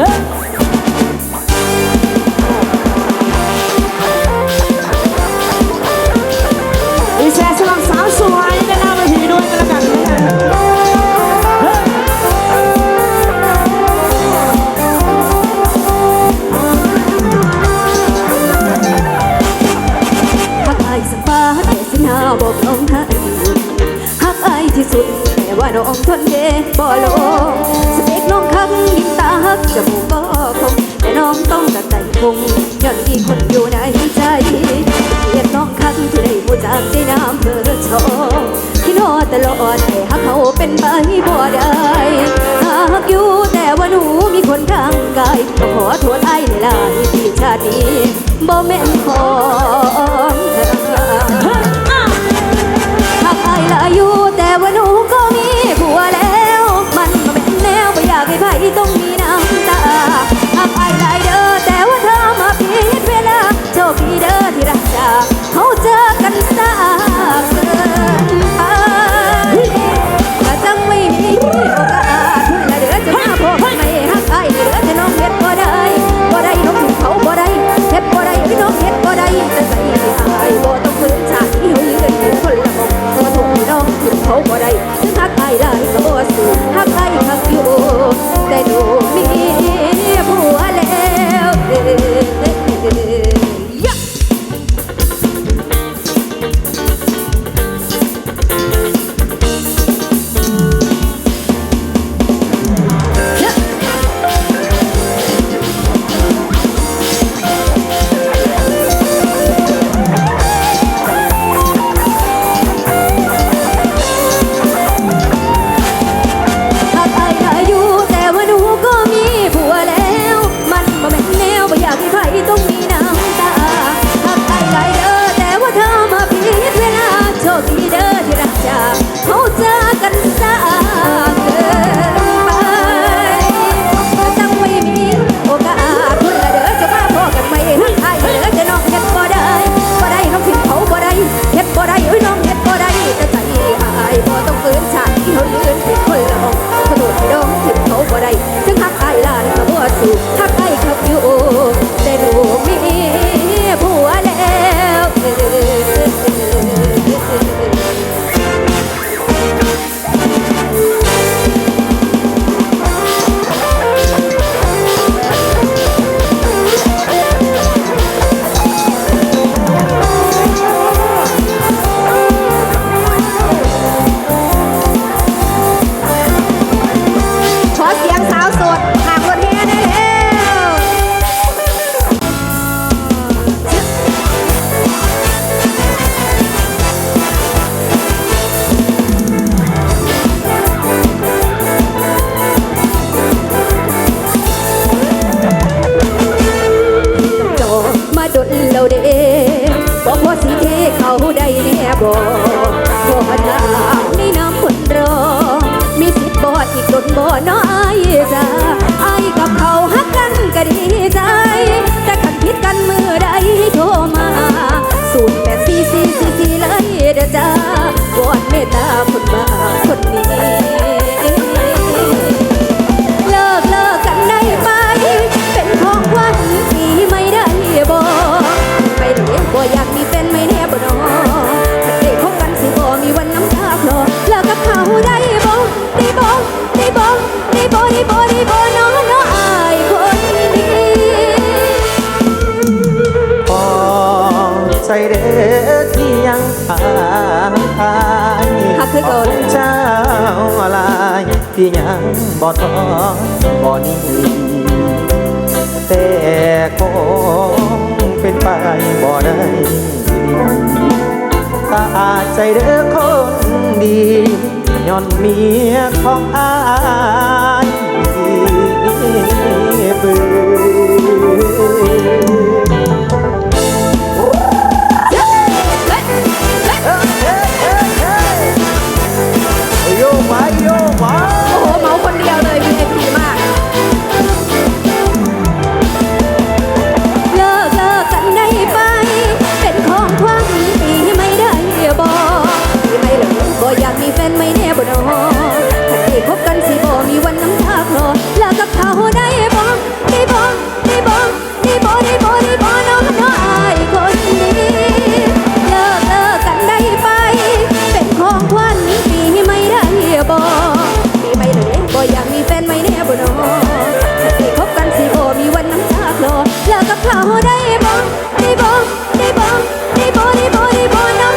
啊。 ไปบ่ได้หากอยู่แต่ว่าหนูมีคนทางกายก็ขอโทษไอ้ในลายที่ชาตินี้บ่แม่นของ ซึ่งหากไอ้ลายก็บ่สู้หากใครหักอยู่แต่โดมีผัวแล้ว คือเก่าเเจ้าลายที่ยังบ่ท้อบ่นี้แต่คงเป็นไปบ่ได้ถ้าอาจใจเด้อคนดีย้อนเมียของอายเบื่อ เขาได้บ่ได้